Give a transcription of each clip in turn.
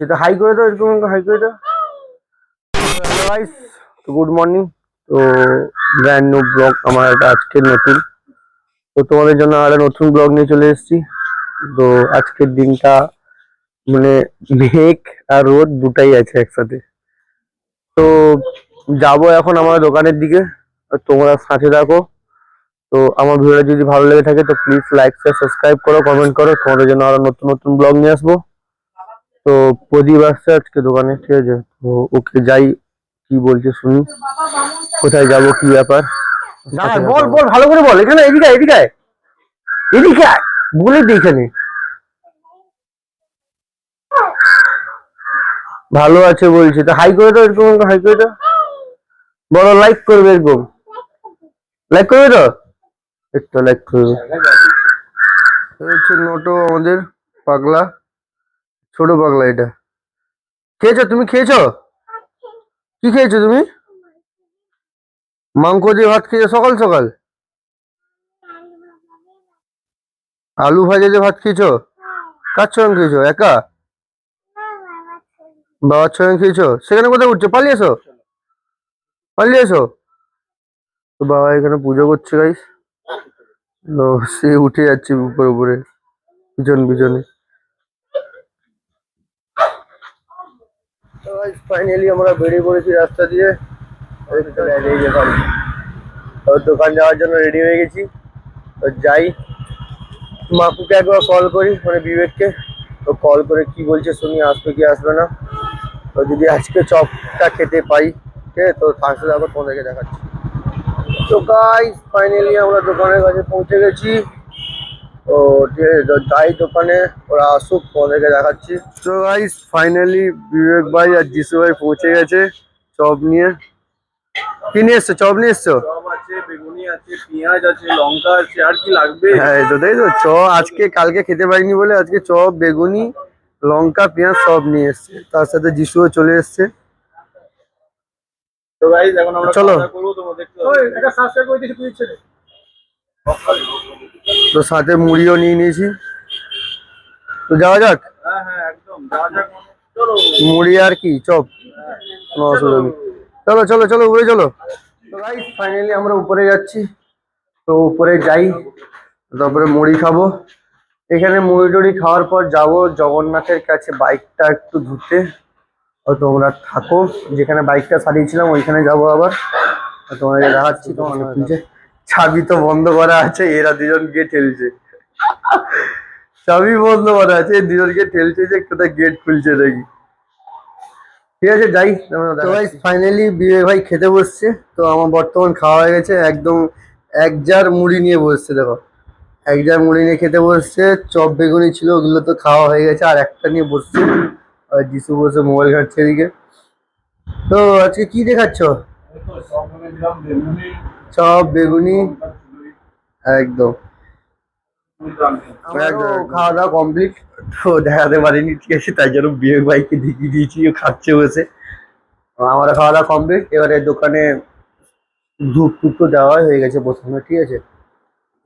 যেটা হাই করে দাও, এরকম হাই করে দাও। গুড মর্নিং তো ব্র্যান্ড নিউ ব্লগ আমার একটা আজকের নতুন। তো তোমাদের জন্য আর নতুন ব্লগ নিয়ে চলে এসেছি। তো আজকের দিনটা মানে মেঘ আর রোদ দুটাই আছে একসাথে। তো যাব এখন আমার দোকানের দিকে। তোমরা সাথে থাকো। তো আমার ভিডিওটা যদি ভালো লেগে থাকে, তো প্লিজ লাইক শেয়ার সাবস্ক্রাইব করো কমেন্ট করো। তোমাদের জন্য আরও নতুন নতুন ব্লগ নিয়ে আসব। তো প্রদীপ আসছে আজকে দোকানে ঠিক আছে? তো ওকে যাই কি বলছে শুনি। কোথায় যাব কি ব্যাপার? বল বল ভালো করে বল। এখানে এদিকে এদিকে এদিকে। বলে দি এখানে। ভালো আছে বলছে। তো হাই করে দাও এরকম হাই করে দাও। বড় লাইক করবে এরকম। লাইক করবে তো? একটু লাইক করবে। হচ্ছে নোটো আমাদের পাগলা। ছোট পাগলা এটা। খেয়েছো? তুমি খেয়েছো? কি খেয়েছো তুমি? মাংস দিয়ে ভাত খেয়েছো সকাল সকাল? আলু ভাজা দিয়ে ভাত খেয়েছো? কার সঙ্গে খেয়েছো? একা? বাবার সঙ্গে খেয়েছো? সেখানে কোথায় উঠছো পালিয়ে এসো। পালিয়ে এসো। তো বাবা এখানে পুজো করছে গাইস সে উঠে যাচ্ছে উপরে উপরে, পিছন পিছনে। ফাইনালি আমরা বেরিয়ে পড়েছি রাস্তা দিয়ে। দোকান দোকান যাওয়ার জন্য রেডি হয়ে গেছি। তো যাই। মাকুকে একবার কল করি মানে বিবেককে। তো কল করে কি বলছে শুনি, আসবে কি আসবে না। তো যদি আজকে চপটা খেতে পাই, ঠিক তো থাকতে থাকো তোমাদেরকে দেখাচ্ছি। তো গাইস ফাইনালি আমরা দোকানের কাছে পৌঁছে গেছি। তো যাই দোকানে ওরা আসুক তোমাদেরকে দেখাচ্ছি। তো গাইস ফাইনালি বিবেক ভাই আর যিশু ভাই পৌঁছে গেছে চপ নিয়ে। কি নিয়ে এসছো? চপ নিয়ে এসছো? চপ আছে বেগুনি আছে পেঁয়াজ লঙ্কা আর কি লাগবে? হ্যাঁ এই তো তাই চ আজকে কালকে খেতে পারিনি বলে আজকে চপ বেগুনি লঙ্কা পেঁয়াজ সব নিয়ে এসছে। তার সাথে যিশুও চলে এসছে। তো গাইস এখন আমরা চলো। তো সাথে মুড়িও নিয়ে নিয়েছি। তো যাওয়া যাক? হ্যাঁ হ্যাঁ মুড়ি আর কি চপ? কোনো অসুবিধা নেই। চলো চলো চলো উপরে চলো। তো গাইস ফাইনালি আমরা উপরে যাচ্ছি। তো উপরে যাই তারপরে মুড়ি খাব। এখানে মুড়ি টুড়ি খাওয়ার পর যাব জগন্নাথের কাছে বাইকটা একটু ধুতে ও তোমরা থাকো যেখানে বাইকটা সারিয়েছিলাম ওইখানে যাব আবার। তোমাদের দেখাচ্ছি তোমার চাবি তো বন্ধ করা আছে এরা দুজন গিয়ে ঠেলছে। চাবি বন্ধ করা আছে এই দুজনকে ঠেলছে যে কোথায় গেট খুলছে নাকি ঠিক আছে যাই ফাইনালি বিয়ে ভাই খেতে বসছে তো আমার বর্তমান খাওয়া হয়ে গেছে একদম এক জার মুড়ি নিয়ে বসছে দেখো। এক জার মুড়ি নিয়ে খেতে বসছে চপ বেগুনি ছিল ওগুলো তো খাওয়া হয়ে গেছে আর একটা নিয়ে বসছে আর যিশু বসে মোবাইল ঘাটছে এদিকে। তো আজকে কি দেখাচ্ছ? সব বেগুনি একদম। খাওয়া দাওয়া কমপ্লিট তো দেখাতে পারিনি ঠিক আছে তাই জন্য বিয়ে ভাইকে দেখিয়ে দিয়েছি ও খাচ্ছে বসে। আমার খাওয়া দাওয়া কমপ্লিট এবারে দোকানে ধূপ টুপ তো দেওয়াই হয়ে গেছে প্রথমে ঠিক আছে।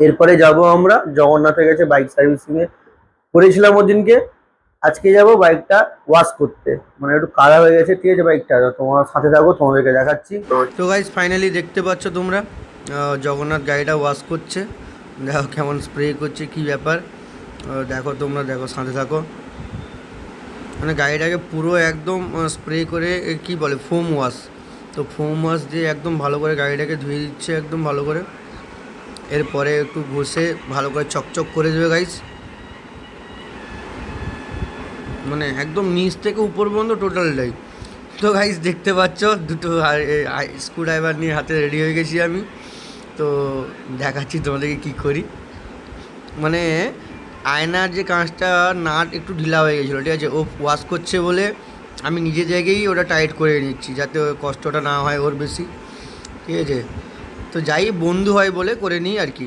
এরপরে যাব আমরা জগন্নাথের কাছে বাইক সার্ভিসিং এ করেছিলাম ওদিনকে। আজকে যাব বাইকটা ওয়াশ করতে। মানে একটু কাদা হয়ে গেছে, ঠিক আছে বাইকটা তোমার সাথে থাকো তোমাদেরকে দেখাচ্ছি। তো গাইজ ফাইনালি দেখতে পাচ্ছ তোমরা জগন্নাথ গাড়িটা ওয়াশ করছে। দেখো কেমন স্প্রে করছে, কি ব্যাপার। দেখো তোমরা, দেখো, সাথে থাকো। মানে গাড়িটাকে পুরো একদম স্প্রে করে কি বলে ফোম ওয়াশ তো ফোম ওয়াশ দিয়ে একদম ভালো করে গাড়িটাকে ধুয়ে দিচ্ছে, একদম ভালো করে। এরপরে একটু ঘষে ভালো করে চকচক করে দেবে গাইস মানে একদম নিচ থেকে উপর পর্যন্ত টোটালটাই তো গাইস দেখতে পাচ্ছ, দুটো স্ক্রু ড্রাইভার নিয়ে হাতে রেডি হয়ে গেছি আমি। তো দেখাচ্ছি তোমাদেরকে কী করি। মানে আয়নার যে কাঁচটা, নাট একটু ঢিলা হয়ে গেছিল, ঠিক আছে? ও ওয়াশ করছে বলে আমি নিজে জায়গায় ওটা টাইট করে নিচ্ছি, যাতে কষ্টটা না হয় ওর বেশি। ঠিক আছে? তো যাই বন্ধু হয় বলে করে নিই আর কি।